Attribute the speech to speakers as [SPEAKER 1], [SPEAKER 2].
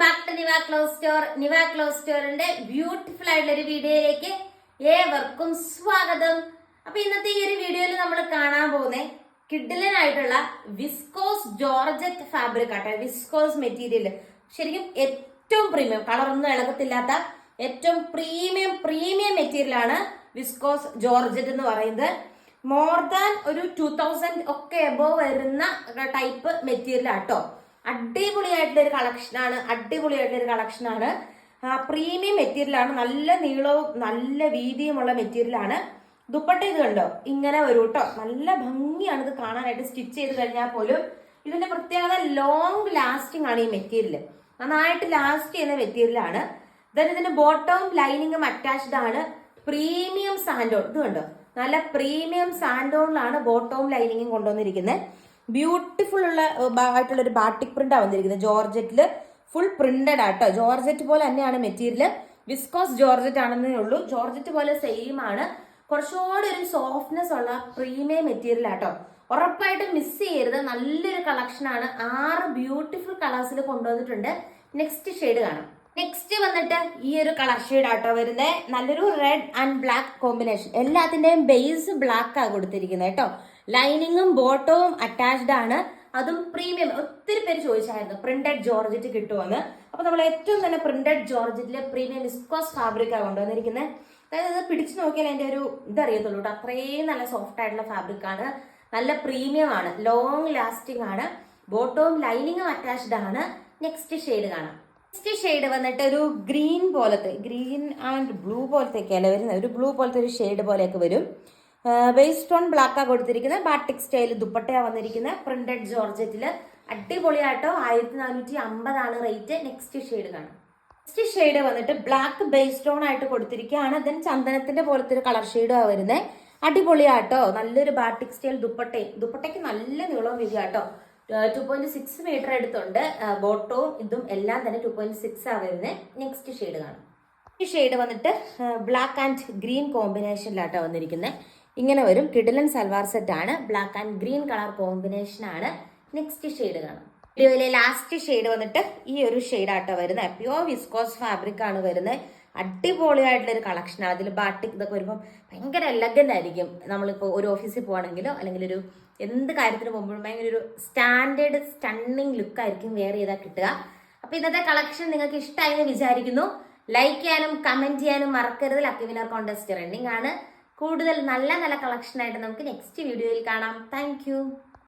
[SPEAKER 1] Back to Niva clothes store Niva clothes സ്റ്റോറിന്റെ beautiful ആയിട്ടുള്ള ഒരു വീഡിയോയിലേക്ക് ഏവർക്കും സ്വാഗതം. അപ്പൊ ഇന്നത്തെ ഈ ഒരു വീഡിയോയിൽ നമ്മൾ കാണാൻ പോകുന്നത് കിഡിലനായിട്ടുള്ള വിസ്കോസ് ജോർജറ്റ് ഫാബ്രിക് ആട്ടെ വിസ്കോസ് മെറ്റീരിയൽ ശരിക്കും ഏറ്റവും പ്രീമിയം കളറൊന്നും ഇളകത്തില്ലാത്ത ഏറ്റവും പ്രീമിയം പ്രീമിയം മെറ്റീരിയൽ ആണ് വിസ്കോസ് ജോർജറ്റ് എന്ന് പറയുന്നത്. മോർ ദാൻ ഒരു ടൂ തൗസൻഡ് ഒക്കെ എബോ വരുന്ന ടൈപ്പ് മെറ്റീരിയൽ ആട്ടോ അടിപൊളിയായിട്ടുള്ള ഒരു കളക്ഷനാണ് അടിപൊളിയായിട്ടുള്ള ഒരു കളക്ഷനാണ് പ്രീമിയം മെറ്റീരിയലാണ് നല്ല നീളവും നല്ല വീതിയുമുള്ള മെറ്റീരിയലാണ് ദുപ്പട്ട ഇത് കണ്ടോ? ഇങ്ങനെ വരും കേട്ടോ നല്ല ഭംഗിയാണ് ഇത് കാണാനായിട്ട് സ്റ്റിച്ച് ചെയ്ത് കഴിഞ്ഞാൽ പോലും. ഇതിന്റെ പ്രത്യേകത ലോങ് ലാസ്റ്റിംഗ് ആണ് ഈ മെറ്റീരിയൽ നന്നായിട്ട് ലാസ്റ്റ് ചെയ്യുന്ന മെറ്റീരിയലാണ് ദൻ ഇതിന്റെ ബോട്ടവും ലൈനിങ്ങും അറ്റാച്ച്ഡ് ആണ്. പ്രീമിയം സാൻഡോൺ ഇത് കണ്ടോ? നല്ല പ്രീമിയം സാൻഡോണിലാണ് ബോട്ടവും ലൈനിങ്ങും കൊണ്ടുവന്നിരിക്കുന്നത്. ബ്യൂട്ടിഫുൾ ഉള്ള ആയിട്ടുള്ള ഒരു ബാട്ടിക് പ്രിന്റാണ് വന്നിരിക്കുന്നത്. ജോർജറ്റിൽ ഫുൾ പ്രിന്റഡ് ആട്ടോ ജോർജറ്റ് പോലെ തന്നെയാണ് മെറ്റീരിയൽ വിസ്കോസ് ജോർജറ്റ് ആണെന്നേ ഉള്ളൂ. ജോർജറ്റ് പോലെ സെയിം ആണ്. കുറച്ചുകൂടി ഒരു സോഫ്റ്റ്നെസ് ഉള്ള പ്രീമിയം മെറ്റീരിയൽ ആട്ടോ ഉറപ്പായിട്ടും മിസ് ചെയ്യരുത്. നല്ലൊരു കളക്ഷൻ ആണ്. ആറ് ബ്യൂട്ടിഫുൾ കളേഴ്സിൽ കൊണ്ടുവന്നിട്ടുണ്ട്. നെക്സ്റ്റ് ഷെയ്ഡ് കാണാം. നെക്സ്റ്റ് വന്നിട്ട് ഈ ഒരു കളർ ഷെയ്ഡ് ആട്ടോ വരുന്നത് നല്ലൊരു റെഡ് ആൻഡ് ബ്ലാക്ക് കോമ്പിനേഷൻ എല്ലാത്തിന്റെയും ബേസ് ബ്ലാക്ക് ആണ് കൊടുത്തിരിക്കുന്നത് കേട്ടോ ലൈനിങ്ങും ബോട്ടവും അറ്റാച്ച്ഡ് ആണ്. അതും പ്രീമിയം ഒത്തിരി പേര് ചോദിച്ചായിരുന്നു പ്രിന്റഡ് ജോർജറ്റ് കിട്ടുമെന്ന് അപ്പൊ നമ്മൾ ഏറ്റവും തന്നെ പ്രിന്റഡ് ജോർജറ്റിലെ പ്രീമിയം വിസ്കോസ് ഫാബ്രിക് ആണ് കൊണ്ടുവന്നിരിക്കുന്നത് അതായത് ഇത് പിടിച്ചു നോക്കിയാൽ അതിന്റെ ഒരു ഇതറിയത്തുള്ളൂ കേട്ടോ അത്രയും നല്ല സോഫ്റ്റ് ആയിട്ടുള്ള ഫാബ്രിക് ആണ്. നല്ല പ്രീമിയം ആണ്. ലോങ് ലാസ്റ്റിംഗ് ആണ്. ബോട്ടവും ലൈനിങ്ങും അറ്റാച്ച്ഡ് ആണ്. നെക്സ്റ്റ് ഷെയ്ഡ് കാണാം. നെക്സ്റ്റ് ഷെയ്ഡ് വന്നിട്ട് ഒരു ഗ്രീൻ പോലത്തെ ഗ്രീൻ ആൻഡ് ബ്ലൂ പോലത്തെ ഒക്കെയല്ല വരുന്നത്? ഒരു ബ്ലൂ പോലത്തെ ഒരു ഷെയ്ഡ് പോലെയൊക്കെ വരും. ബേസ്ഡ് ഓൺ ബ്ലാക്കാണ് കൊടുത്തിരിക്കുന്നത്. ബാട്ടിക് സ്റ്റൈൽ ദുപ്പട്ടയാ വന്നിരിക്കുന്നത്. പ്രിന്റഡ് ജോർജറ്റിൽ അടിപൊളിയായിട്ടോ ആയിരത്തി നാനൂറ്റി അമ്പതാണ് റേറ്റ് നെക്സ്റ്റ് ഷെയ്ഡ് കാണാം. നെക്സ്റ്റ് ഷെയ്ഡ് വന്നിട്ട് ബ്ലാക്ക് ബേസ്ഡ് ഓൺ ആയിട്ട് കൊടുത്തിരിക്കുകയാണ്. ദെൻ ചന്ദനത്തിന്റെ പോലത്തെ ഒരു കളർ ഷെയ്ഡാണ് വരുന്നത് അടിപൊളിയാട്ടോ. നല്ലൊരു ബാട്ടിക് സ്റ്റൈൽ ദുപ്പട്ടയും ദുപ്പട്ടയ്ക്ക് നല്ല നീളവും വരികയാട്ടോ ടു പോയിന്റ് സിക്സ് മീറ്റർ എടുത്തുണ്ട് ബോട്ടവും ഇതും എല്ലാം തന്നെ ടു പോയിന്റ് സിക്സ് ആ വരുന്നത് നെക്സ്റ്റ് ഷെയ്ഡ് കാണാം. ഈ ഷെയ്ഡ് വന്നിട്ട് ബ്ലാക്ക് ആൻഡ് ഗ്രീൻ കോമ്പിനേഷനിലാട്ടോ വന്നിരിക്കുന്നത് ഇങ്ങനെ വരും. കിഡിലൻ സൽവാർ സെറ്റ് ആണ്. Black and green colour combination ആണ്. നെക്സ്റ്റ് ഷെയ്ഡ് കാണാം. വീഡിയോയിലെ ലാസ്റ്റ് ഷെയ്ഡ് വന്നിട്ട് ഈ ഒരു ഷെയ്ഡ് ആട്ടോ വരുന്നത് പ്യുവർ വിസ്കോസ് ഫാബ്രിക് ആണ് വരുന്നത് അടിപൊളിയായിട്ടുള്ള ഒരു കളക്ഷനാണ് അതിൽ ബാട്ടിക് ഇതൊക്കെ വരുമ്പോൾ ഭയങ്കര എലഗന്റ് ആയിരിക്കും. നമ്മളിപ്പോൾ ഒരു ഓഫീസിൽ പോകണമെങ്കിലോ അല്ലെങ്കിൽ ഒരു എന്ത് കാര്യത്തിന് പോകുമ്പോഴും ഭയങ്കര ഒരു സ്റ്റാൻഡേർഡ് സ്റ്റണ്ണിങ് ലുക്ക് ആയിരിക്കും വെയർ ചെയ്താൽ കിട്ടുക. അപ്പോൾ ഇന്നത്തെ കളക്ഷൻ നിങ്ങൾക്ക് ഇഷ്ടമായി എന്ന് വിചാരിക്കുന്നു. ലൈക്ക് ചെയ്യാനും കമന്റ് ചെയ്യാനും മറക്കരുത്. ലക്കി വിനർ കോൺടെസ്റ്റ് റണ്ണിംഗ് ആണ്. കൂടുതൽ നല്ല നല്ല കളക്ഷൻ ആയിട്ട് നമുക്ക് നെക്സ്റ്റ് വീഡിയോയിൽ കാണാം. താങ്ക്